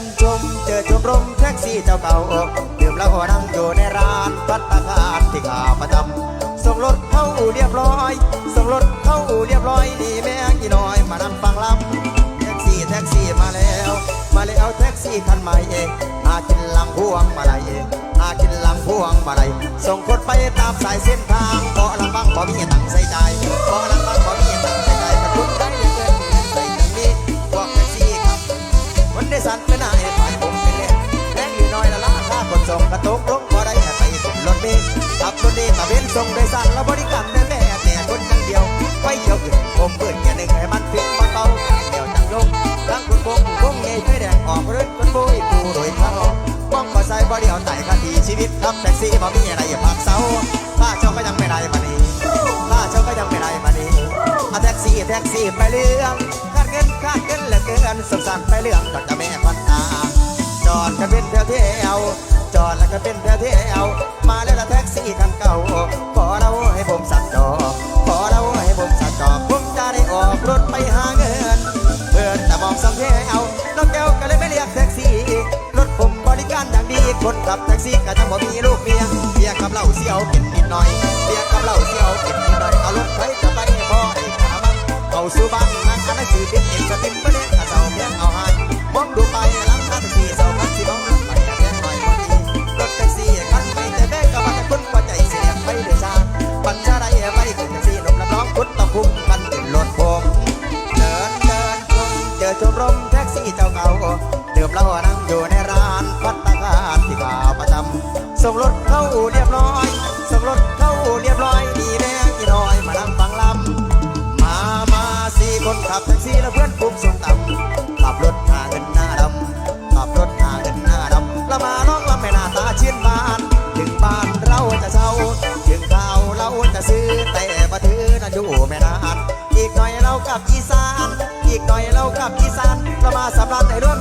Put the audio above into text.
นชม เจอชมรมแท็กซี่เจ้าเก่าดื่มแล้วก็นั่งอยู่ในร้านพัตตาคารที่ขาประจำส่งรถเข้าอู่เรียบร้อย ส่งรถเข้าอู่เรียบร้อยนี่แม่กี่น้อยมานั่งฟังลำแท็กซี่แท็กซี่มาแล้ว มาแล้วแท็กซี่คันใหม่เองอากินลังพวงมาลัยเองอากินลังพวงมาลัยส่งคนไปตามสายเส้นทางเกาะลำบังบ่มีตังใส่ใจเกาะลำบังบ่มีตังใส่ใจกระตุ้นได้เหลือเกินใส่จังนี้พวกแท็กซี่ครับวันได้สันไม่น่ ขับรถเมล์กับเบนส่งโดยสารแล้วบริการได้แม่แต่คนอย่างเดียวไว้เดียวขึ้นผมเปิดแค่หนึ่งให้มันฟิ้งมาเตาเดี่ยวจังลงทั้งคุณพงคุณพงเงยช่แดงออกเรื่นคนโบยปูโดยทางออกป้องก็ใส่บ่เดียวไต่คดีชีวิตขับแท็กซี่บ่มีอะไรอย่าพักเสาข้าเจ้าก็ยังไม่ได้มานี้ข้าเจ้าก็ยังไม่ได้มานี้เอาแท็กซี่แท็กซี่ไปเรื่องคาดเงินคาดเงินเหลือเกินสงสารไปเรื่องตักจะแม่ควันตาจอดกันเป็นแถวแถวจอดแล้วก็เป็นแถวแถวมาแล้ว รถไปหาเงินเพื่อนแต่บอกสำแถวน้องแก้วก็เลยไม่เรียกแท็กซี่ รถผมบริการอย่างดีคนขับแท็กซี่ก็ทั้งหมดมีลูกเมียเบียร์กับเหล้าเสียวกินนิดหน่อยเบียร์กับเหล้าเสียวกินนิดหน่อยเอารถไปจะไปพอเอกขาบังเอาสู่บ้านนั่งอันนั้นคือดินเอกสติมปเด็นกระเจ้าเพียงเอา ส่งรถเข้าอู่เรียบร้อยส่งรถเข้าอู่เรียบร้อยดีแม่กี่น้อยมานั่งฟังลำมามาสี่คนขับแท็กซี่แล้วเพื่อนปุ๊บส่งต่ำขับรถหาเงินหน้าดำขับรถหาเงินหน้าดำล้วมาน้องลำไม่น่าตาชื่นบาน ถึงบ้านเราจะเช่าถึงข้าวเราจะซื้อแต่มาถือนั้นอยู่ไม่นานอีกหน่อยเรากลับอีสาน อีกหน่อยเรากลับอีสานเรามาสำรับในร่วม